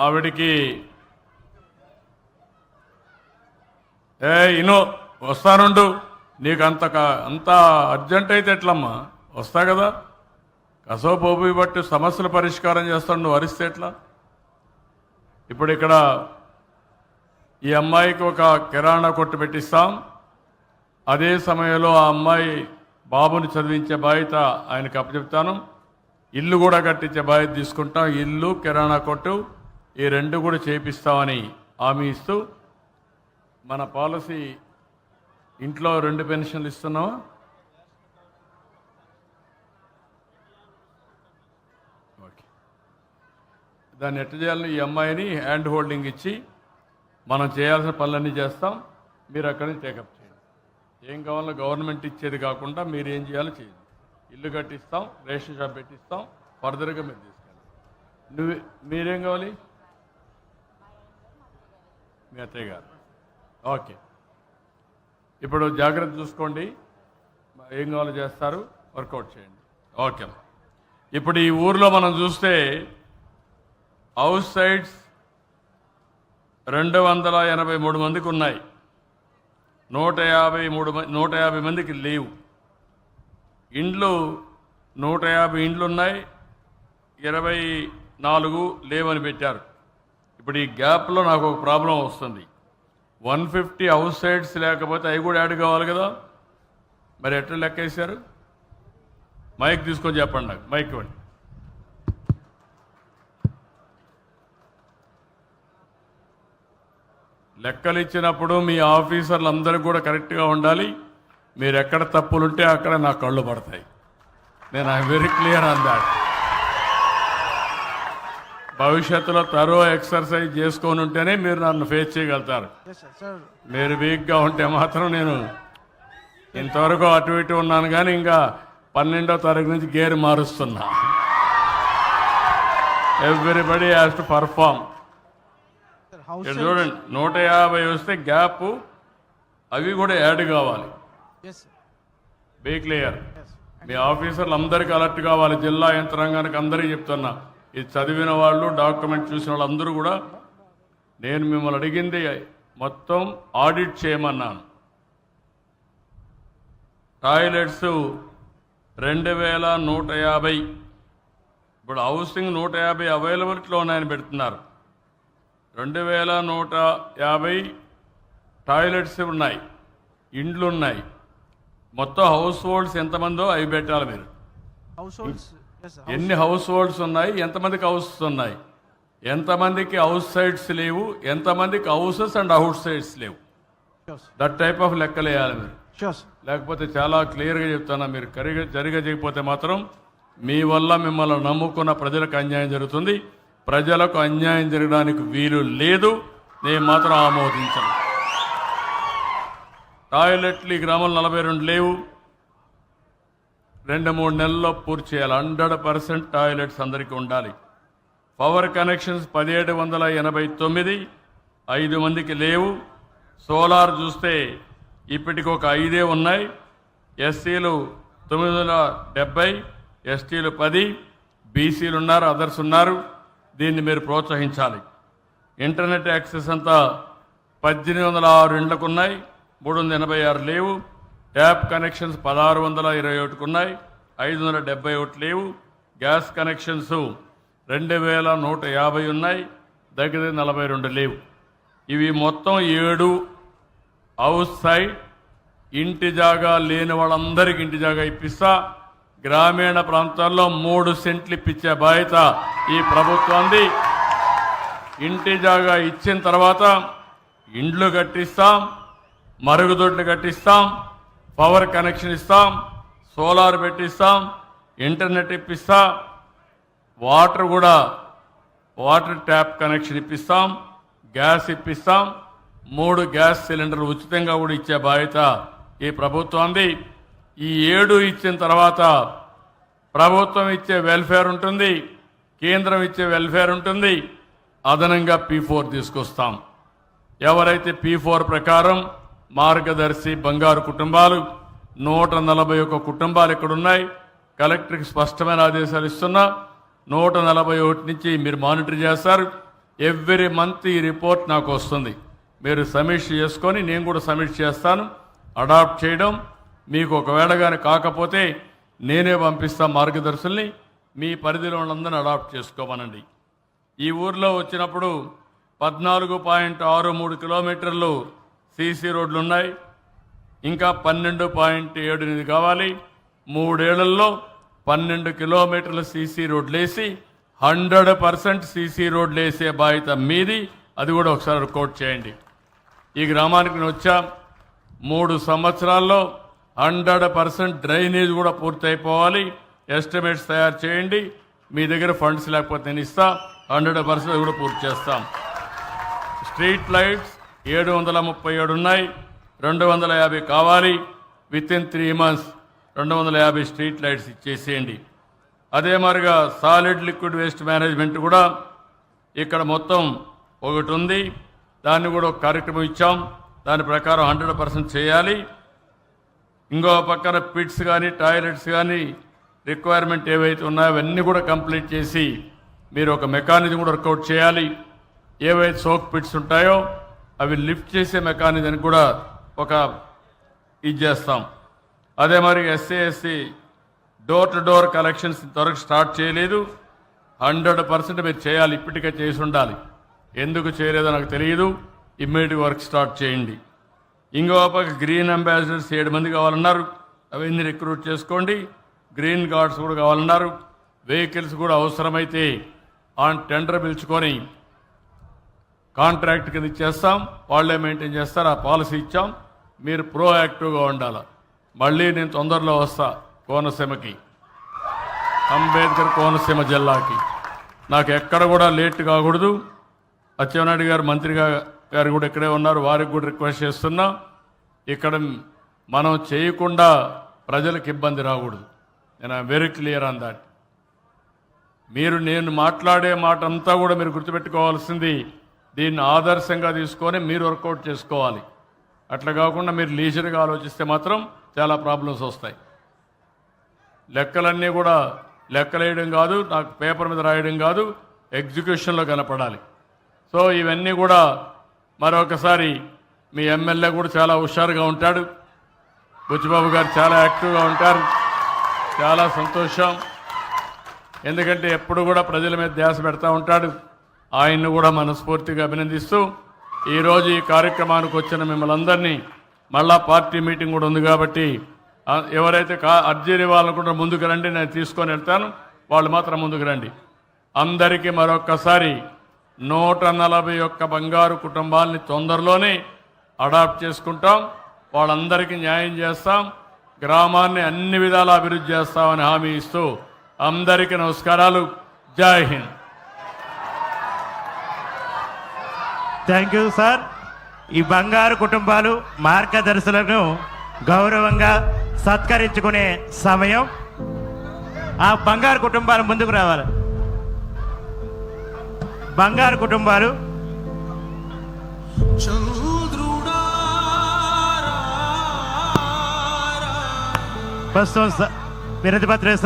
ఆవిడికి ఏ ఇనో వస్తానుండు నీకు అంత అంత అర్జెంట్ అయితే ఎట్లమ్మా? వస్తా కదా. కసవ బట్టి సమస్యల పరిష్కారం చేస్తాను. నువ్వు అరిస్తే ఎట్లా? ఇప్పుడు ఇక్కడ ఈ అమ్మాయికి ఒక కిరాణా కొట్టు పెట్టిస్తాం. అదే సమయంలో ఆ అమ్మాయి బాబుని చదివించే బాధ్యత ఆయనకి అప్పచెప్తాను. ఇల్లు కూడా కట్టించే బాధ్యత తీసుకుంటాం. ఇల్లు కిరాణా కొట్టు ఈ రెండు కూడా చేపిస్తామని హామీ ఇస్తూ మన పాలసీ ఇంట్లో రెండు పెన్షన్లు ఇస్తున్నావా? ఓకే. దాన్ని ఎట్ట చేయాలని ఈ అమ్మాయిని హ్యాండ్ హోల్డింగ్ ఇచ్చి మనం చేయాల్సిన పనులన్నీ చేస్తాం. మీరు అక్కడి నుంచి టేకప్ చేయండి. ఏం కావాలో గవర్నమెంట్ ఇచ్చేది కాకుండా మీరు ఏం చేయాలో చేయండి. ఇల్లు కట్టిస్తాం రేషన్ షాప్ పెట్టిస్తాం ఫర్దర్గా మీరు తీసుకెళ్ళాలి నువ్వు మీరేం కావాలి? మీ అత్తయ్య గారు. ఓకే. ఇప్పుడు జాగ్రత్త చూసుకోండి. ఏం కావాలో చేస్తారు వర్కౌట్ చేయండి. ఓకే ఇప్పుడు ఈ ఊర్లో మనం చూస్తే హౌస్ సైడ్స్ రెండు వందల ఎనభై మూడు మందికి ఉన్నాయి. నూట యాభై మూడు నూట యాభై మందికి లేవు. ఇండ్లు నూట యాభై ఇండ్లు ఉన్నాయి. ఇరవై నాలుగు లేవని పెట్టారు. ఇప్పుడు ఈ గ్యాప్లో నాకు ఒక ప్రాబ్లం వస్తుంది. వన్ ఫిఫ్టీ హౌస్ సైడ్స్ లేకపోతే అవి కూడా యాడ్ కావాలి కదా? మరి ఎట్లా లెక్కేశారు? మైక్ తీసుకొని చెప్పండి నాకు. మైక్ ఇవ్వండి. లెక్కలు ఇచ్చినప్పుడు మీ ఆఫీసర్లు అందరూ కూడా కరెక్ట్గా ఉండాలి. మీరు ఎక్కడ తప్పులుంటే అక్కడ నా కళ్ళు పడతాయి. నేను I very clear on that. భవిష్యత్తులో తరో ఎక్సర్సైజ్ చేసుకొని ఉంటేనే మీరు నన్ను ఫేస్ చేయగలుగుతారు. మీరు వీక్గా ఉంటే మాత్రం నేను ఇంతవరకు అటు ఇటు ఉన్నాను కానీ ఇంకా పన్నెండో తారీఖు నుంచి గేర్ మారుస్తున్నా. ఎవ్రీబడి హ్యాస్ టు పర్ఫామ్ ఇక్కడ చూడండి నూట యాభై వస్తే గ్యాప్ అవి కూడా యాడ్ కావాలి. Be clear. మీ ఆఫీసర్లు అందరికీ అలర్ట్ కావాలి. జిల్లా యంత్రాంగానికి అందరికీ చెప్తున్నా. ఇది చదివిన వాళ్ళు డాక్యుమెంట్ చూసిన వాళ్ళందరూ కూడా నేను మిమ్మల్ని అడిగింది మొత్తం ఆడిట్ చేయమన్నాను. టాయిలెట్స్ రెండు వేల నూట యాభై. ఇప్పుడు హౌసింగ్ నూట యాభై అవైలబిలిటీలో ఉన్నాయని పెడుతున్నారు. రెండు వేల నూట యాభై టాయిలెట్స్ ఉన్నాయి ఇండ్లు ఉన్నాయి మొత్తం హౌస్ హోల్డ్స్ ఎంతమందో అవి పెట్టాలి మీరు. Households. ఎన్ని హౌస్ హోల్డ్స్ ఉన్నాయి ఎంతమందికి హౌసెస్ ఉన్నాయి? ఎంతమందికి హౌస్ సైడ్స్ లేవు ఎంతమందికి హౌసెస్ అండ్ అవుట్ సైడ్స్ లేవు. దట్ టైప్ ఆఫ్ లెక్కలు వేయాలి మీరు. లేకపోతే చాలా క్లియర్గా చెప్తాను మీరు కరిగా జరిగా చేయకపోతే మాత్రం మీ వల్ల మిమ్మల్ని నమ్ముకున్న ప్రజలకు అన్యాయం జరుగుతుంది. ప్రజలకు అన్యాయం జరగడానికి వీలు లేదు. నేను మాత్రం ఆమోదించను. టాయిలెట్లు ఈ గ్రామంలో నలభై రెండు లేవు. రెండు మూడు నెలల్లో పూర్తి చేయాలి. హండ్రెడ్ పర్సెంట్ టాయిలెట్స్ అందరికీ ఉండాలి. పవర్ కనెక్షన్స్ పదిహేడు వందల ఎనభై తొమ్మిది ఐదు మందికి లేవు. సోలార్ చూస్తే ఇప్పటికి ఒక ఐదే ఉన్నాయి. ఎస్సీలు తొమ్మిది వందల డెబ్బై ఎస్టీలు పది బీసీలు ఉన్నారు అదర్స్ ఉన్నారు. దీన్ని మీరు ప్రోత్సహించాలి. ఇంటర్నెట్ యాక్సెస్ అంతా పద్దెనిమిది వందల ఆరు ఇండ్లకు ఉన్నాయి. మూడు వందల ఎనభై ఆరు లేవు. ట్యాప్ కనెక్షన్స్ పదహారు వందల ఇరవై ఒకటికి ఉన్నాయి ఐదు వందల డెబ్బై ఒకటి లేవు. గ్యాస్ కనెక్షన్స్ రెండు వేల నూట యాభై ఉన్నాయి దగ్గర నలభై రెండు లేవు. ఇవి మొత్తం ఏడు హౌస్ సైడ్ ఇంటి జాగా లేని వాళ్ళందరికీ ఇంటి జాగా ఇప్పిస్తా. గ్రామీణ ప్రాంతాల్లో మూడు సెంట్లు ఇప్పించే బాధ్యత ఈ ప్రభుత్వంది ఇంటి జాగా ఇచ్చిన తర్వాత ఇండ్లు కట్టిస్తాం మరుగుదొడ్లు కట్టిస్తాం పవర్ కనెక్షన్ ఇస్తాం సోలార్ పెట్టిస్తాం ఇంటర్నెట్ ఇప్పిస్తా వాటర్ కూడా వాటర్ ట్యాప్ కనెక్షన్ ఇప్పిస్తాం గ్యాస్ ఇప్పిస్తాం మూడు గ్యాస్ సిలిండర్లు ఉచితంగా కూడా ఇచ్చే బాధ్యత ఈ ప్రభుత్వంది ఈ ఏడు ఇచ్చిన తర్వాత ప్రభుత్వం ఇచ్చే వెల్ఫేర్ ఉంటుంది కేంద్రం ఇచ్చే వెల్ఫేర్ ఉంటుంది అదనంగా పీ ఫోర్ తీసుకొస్తాం. ఎవరైతే పీ ఫోర్ ప్రకారం మార్గదర్శి బంగారు కుటుంబాలు నూట నలభై ఒక్క కుటుంబాలు ఇక్కడున్నాయి. కలెక్టర్కి స్పష్టమైన ఆదేశాలు ఇస్తున్నా నూట నలభై ఒకటి నుంచి మీరు మానిటర్ చేస్తారు. ఎవ్రీ మంత్ ఈ రిపోర్ట్ నాకు వస్తుంది. మీరు సమీక్ష చేసుకొని నేను కూడా సమీక్ష చేస్తాను. అడాప్ట్ చేయడం మీకు ఒకవేళ కానీ కాకపోతే నేనే పంపిస్తా మార్గదర్శుల్ని. మీ పరిధిలో ఉన్నందని అడాప్ట్ చేసుకోమనండి. ఈ ఊర్లో వచ్చినప్పుడు పద్నాలుగు పాయింట్ ఆరు మూడు కిలోమీటర్లు సీసీ రోడ్లు ఉన్నాయి ఇంకా పన్నెండు పాయింట్ ఏడు ఎనిమిది కావాలి. మూడేళ్ళలో పన్నెండు కిలోమీటర్ల సీసీ రోడ్లు వేసి హండ్రెడ్ పర్సెంట్ సీసీ రోడ్లు వేసే బాధ్యత మీది. అది కూడా ఒకసారి రికార్డ్ చేయండి. ఈ గ్రామానికి నేను వచ్చా. మూడు సంవత్సరాల్లో హండ్రెడ్ పర్సెంట్ డ్రైనేజ్ కూడా పూర్తయిపోవాలి. ఎస్టిమేట్స్ తయారు చేయండి. మీ దగ్గర ఫండ్స్ లేకపోతే నేను ఇస్తా. హండ్రెడ్ పర్సెంట్ కూడా పూర్తి చేస్తాం. స్ట్రీట్ లైట్స్ ఏడు వందల ముప్పై ఏడు ఉన్నాయి రెండు వందల యాభై కావాలి. విత్ ఇన్ త్రీ మంత్స్ రెండు వందల యాభై స్ట్రీట్ లైట్స్ ఇచ్చేసేయండి. అదే మరిగా సాలిడ్ లిక్విడ్ వేస్ట్ మేనేజ్మెంట్ కూడా ఇక్కడ మొత్తం ఒకటి ఉంది. దాన్ని కూడా ఒక కార్యక్రమం ఇచ్చాం. దాని ప్రకారం హండ్రెడ్ పర్సెంట్ చేయాలి. ఇంకో పక్కన పిట్స్ కానీ టాయిలెట్స్ కానీ రిక్వైర్మెంట్ ఏవైతే ఉన్నాయో అవన్నీ కూడా కంప్లీట్ చేసి మీరు ఒక మెకానిజం కూడా వర్కౌట్ చేయాలి. ఏవైతే సోక్ పిట్స్ ఉంటాయో అవి లిఫ్ట్ చేసే మెకానిజం కూడా ఒక ఇది చేస్తాం. అదే మరి SC SC door to door collections ఇంతవరకు స్టార్ట్ చేయలేదు. హండ్రెడ్ పర్సెంట్ మీరు చేయాలి ఇప్పటికే చేసి ఉండాలి. ఎందుకు చేయలేదో నాకు తెలియదు. ఇమ్మీడియట్ వర్క్ స్టార్ట్ చేయండి. ఇంకో పక్క గ్రీన్ అంబాసిడర్స్ ఏడు మంది కావాలన్నారు. అవన్నీ రిక్రూట్ చేసుకోండి. గ్రీన్ గార్డ్స్ కూడా కావాలన్నారు. వెహికల్స్ కూడా అవసరమైతే ఆన్ టెండర్ పిలుచుకొని కాంట్రాక్ట్ కింద ఇచ్చేస్తాం వాళ్ళే మెయింటైన్ చేస్తారు ఆ పాలసీ ఇచ్చాం మీరు ప్రోయాక్టివ్గా ఉండాలి. మళ్ళీ నేను తొందరలో వస్తా కోనసీమకి. అంబేద్కర్ కోనసీమ జిల్లాకి. నాకు ఎక్కడ కూడా లేట్ కాకూడదు. అచ్చెన్నాయుడు గారు మంత్రిగా గారు కూడా ఇక్కడే ఉన్నారు వారికి కూడా రిక్వెస్ట్ చేస్తున్నా ఇక్కడ మనం చేయకుండా ప్రజలకు ఇబ్బంది రాకూడదు. నేను వెరీ క్లియర్ ఆన్ దాట్ మీరు నేను మాట్లాడే మాట అంతా కూడా మీరు గుర్తుపెట్టుకోవాల్సింది దీన్ని ఆదర్శంగా తీసుకొని మీరు వర్కౌట్ చేసుకోవాలి. అట్లా కాకుండా మీరు లీజర్గా ఆలోచిస్తే మాత్రం చాలా ప్రాబ్లమ్స్ వస్తాయి. లెక్కలన్నీ కూడా లెక్కలేయడం కాదు నాకు పేపర్ మీద రాయడం కాదు ఎగ్జిక్యూషన్లో కనపడాలి. సో ఇవన్నీ కూడా మరొకసారి మీ ఎమ్మెల్యే కూడా చాలా హుషారుగా ఉంటాడు. బుచ్చిబాబు గారు చాలా యాక్టివ్గా ఉంటారు. చాలా సంతోషం. ఎందుకంటే ఎప్పుడు కూడా ప్రజల మీద ధ్యాస పెడతా ఉంటాడు. ఆయన్ను కూడా మనస్ఫూర్తిగా అభినందిస్తూ ఈరోజు ఈ కార్యక్రమానికి వచ్చిన మిమ్మల్ని అందరినీ మళ్ళా పార్టీ మీటింగ్ కూడా ఉంది కాబట్టి ఎవరైతే కా అర్జీలు ఇవ్వాలనుకుంటారో ముందుకు రండి నేను తీసుకొని వెళ్తాను. వాళ్ళు మాత్రం ముందుకు రండి. అందరికీ మరొక్కసారి నూట నలభై ఒక్క బంగారు కుటుంబాలని తొందరలోనే అడాప్ట్ చేసుకుంటాం. వాళ్ళందరికీ న్యాయం చేస్తాం. గ్రామాన్ని అన్ని విధాలా అభివృద్ధి చేస్తామని హామీ ఇస్తూ అందరికీ నమస్కారాలు. జై హింద్. Thank you sir. ఈ బంగారు కుటుంబాలు మార్గదర్శులను గౌరవంగా సత్కరించుకునే సమయం. ఆ బంగారు కుటుంబాలు ముందుకు రావాలి. బంగారు కుటుంబాలు. ప్రస్తుతం విరతి పత్ర